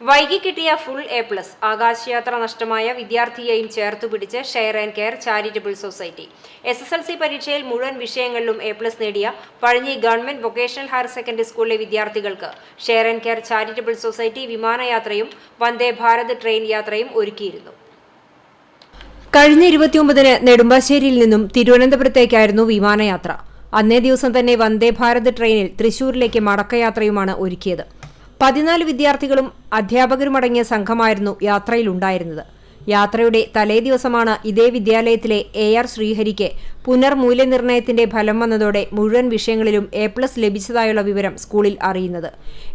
വൈകി കിട്ടിയ full A plus. ആകാശയാത്ര നഷ്ടമായ വിദ്യാർത്ഥിയെയും ചേർത്തു പിടിച്ച് share and care charitable society. S S L C പരീക്ഷയിൽ മുഴുവൻ വിഷയങ്ങളിലും എ പ്ലസ് നേടിയ Pazhanji government vocational higher secondary സ്കൂളിലെ വിദ്യാർത്ഥികൾക്ക് share and care charitable society വിമാനയാത്രയും Vande Bharat train യാത്രയും ഒരുക്കിയിരുന്നു. കഴിഞ്ഞ ഇരുപത്തിയൊമ്പതിന് നെടുമ്പാശ്ശേരിയിൽ നിന്നും തിരുവനന്തപുരത്തേക്കായിരുന്നു വിമാനയാത്ര. അന്നേ ദിവസം തന്നെ വന്ദേ ഭാരത് ട്രെയിനിൽ തൃശൂരിലേക്ക് മടക്കയാത്രയുമാണ് ഒരുക്കിയത്. പതിനാല് വിദ്യാർത്ഥികളും അധ്യാപകരുമടങ്ങിയ സംഘമായിരുന്നു യാത്രയിലുണ്ടായിരുന്നത്. യാത്രയുടെ തലേ ദിവസമാണ് ഇതേ വിദ്യാലയത്തിലെ എ ആർ ശ്രീഹരിക്ക് പുനർമൂല്യനിർണയത്തിന്റെ ഫലം വന്നതോടെ മുഴുവൻ വിഷയങ്ങളിലും എ പ്ലസ് ലഭിച്ചതായുള്ള വിവരം സ്കൂളിൽ അറിയുന്നത്.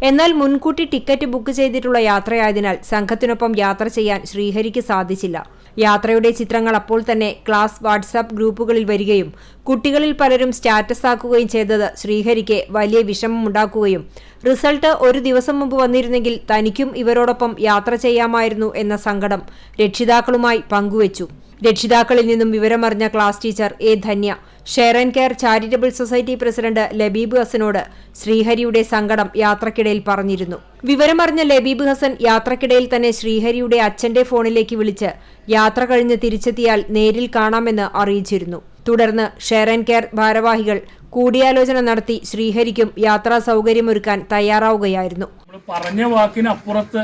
എന്നാൽ മുൻകൂട്ടി ടിക്കറ്റ് ബുക്ക് ചെയ്തിട്ടുള്ള യാത്രയായതിനാൽ സംഘത്തിനൊപ്പം യാത്ര ചെയ്യാൻ ശ്രീഹരിക്ക് സാധിച്ചില്ല. യാത്രയുടെ ചിത്രങ്ങൾ അപ്പോൾ തന്നെ ക്ലാസ് വാട്സാപ്പ് ഗ്രൂപ്പുകളിൽ വരികയും കുട്ടികളിൽ പലരും സ്റ്റാറ്റസ് ആക്കുകയും ചെയ്തത് ശ്രീഹരിക്ക് വലിയ വിഷമമുണ്ടാക്കുകയും. റിസൾട്ട് ഒരു ദിവസം മുമ്പ് വന്നിരുന്നെങ്കിൽ തനിക്കും ഇവരോടൊപ്പം യാത്ര ചെയ്യാമായിരുന്നു എന്ന സങ്കടം രക്ഷിതാക്കളുമായി പങ്കുവച്ചു. രക്ഷിതാക്കളിൽ നിന്നും വിവരമറിഞ്ഞ class teacher A Dhanya. Share and care charitable society president Labeeb ഹസനോട് ശ്രീഹരിയുടെ സങ്കടം യാത്രക്കിടയിൽ പറഞ്ഞിരുന്നു. വിവരമറിഞ്ഞ ലബീബ് ഹസൻ യാത്രക്കിടയിൽ തന്നെ ശ്രീഹരിയുടെ അച്ഛന്റെ ഫോണിലേക്ക് വിളിച്ച് യാത്ര കഴിഞ്ഞ് തിരിച്ചെത്തിയാൽ നേരിൽ കാണാമെന്ന് അറിയിച്ചിരുന്നു. തുടർന്ന് ഷെയർ ആൻഡ് കെയർ ഭാരവാഹികൾ കൂടിയാലോചന നടത്തി ശ്രീഹരിക്കും യാത്രാ സൗകര്യമൊരുക്കാൻ തയ്യാറാവുകയായിരുന്നു. പറഞ്ഞ വാക്കിനപ്പുറത്ത്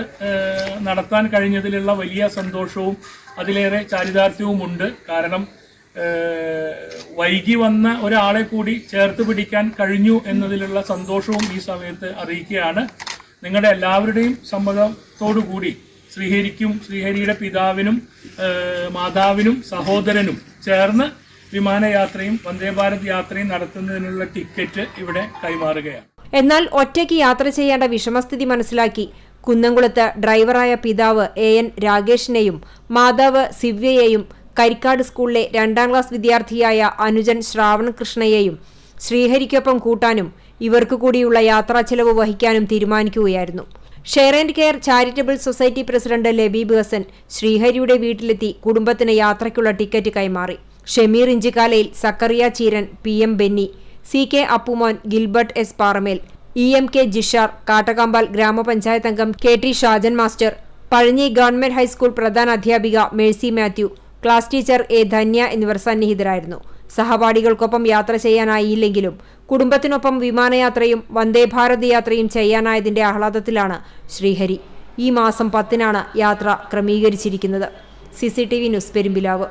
നടത്താൻ കഴിഞ്ഞതിലുള്ള വലിയ സന്തോഷവും അതിലേറെ ചാരിതാർത്ഥ്യവുമുണ്ട്. കാരണം വൈകി വന്ന ഒരാളെ കൂടി ചേർത്ത് പിടിക്കാൻ കഴിഞ്ഞു എന്നതിലുള്ള സന്തോഷവും ഈ സമയത്ത് അറിയിക്കുകയാണ്. നിങ്ങളുടെ എല്ലാവരുടെയും സമ്മതത്തോടു കൂടി ശ്രീഹരിക്കും ശ്രീഹരിയുടെ പിതാവിനും മാതാവിനും സഹോദരനും ചേർന്ന് വിമാനയാത്രയും വന്ദേ ഭാരത് യാത്രയും നടത്തുന്നതിനുള്ള ടിക്കറ്റ് ഇവിടെ കൈമാറുകയാണ്. എന്നാൽ ഒറ്റയ്ക്ക് യാത്ര ചെയ്യേണ്ട വിഷമസ്ഥിതി മനസ്സിലാക്കി കുന്നംകുളത്ത് ഡ്രൈവറായ പിതാവ് എ എൻ രാകേഷിനെയും മാതാവ് സിവ്യയെയും കരിക്കാട് സ്കൂളിലെ രണ്ടാം ക്ലാസ് വിദ്യാർത്ഥിയായ അനുജൻ ശ്രാവൺ കൃഷ്ണയെയും ശ്രീഹരിക്കൊപ്പം കൂട്ടാനും ഇവർക്ക് കൂടിയുള്ള യാത്രാ ചെലവ് വഹിക്കാനും തീരുമാനിക്കുകയായിരുന്നു. Share and care charitable society president Labeeb Hasan ശ്രീഹരിയുടെ വീട്ടിലെത്തി കുടുംബത്തിന് യാത്രയ്ക്കുള്ള ടിക്കറ്റ് കൈമാറി. Shameer Inchikkalayil Zachariah Cheeran P M Benny C K Appumon Gilbert S Paramel E M K Jishar Kattakampal grama panchayat അംഗം K T Shajan master Pazhanji government high school പ്രധാന അധ്യാപിക Mercy Mathew class teacher A Dhanya എന്നിവർ സന്നിഹിതരായിരുന്നു. സഹപാഠികൾക്കൊപ്പം യാത്ര ചെയ്യാനായില്ലെങ്കിലും കുടുംബത്തിനൊപ്പം വിമാനയാത്രയും വന്ദേ ഭാരത് യാത്രയും ചെയ്യാനായതിന്റെ ആഹ്ലാദത്തിലാണ് ശ്രീഹരി. ഈ മാസം പത്തിനാണ് യാത്ര ക്രമീകരിച്ചിരിക്കുന്നത്. C news Perumpilavu.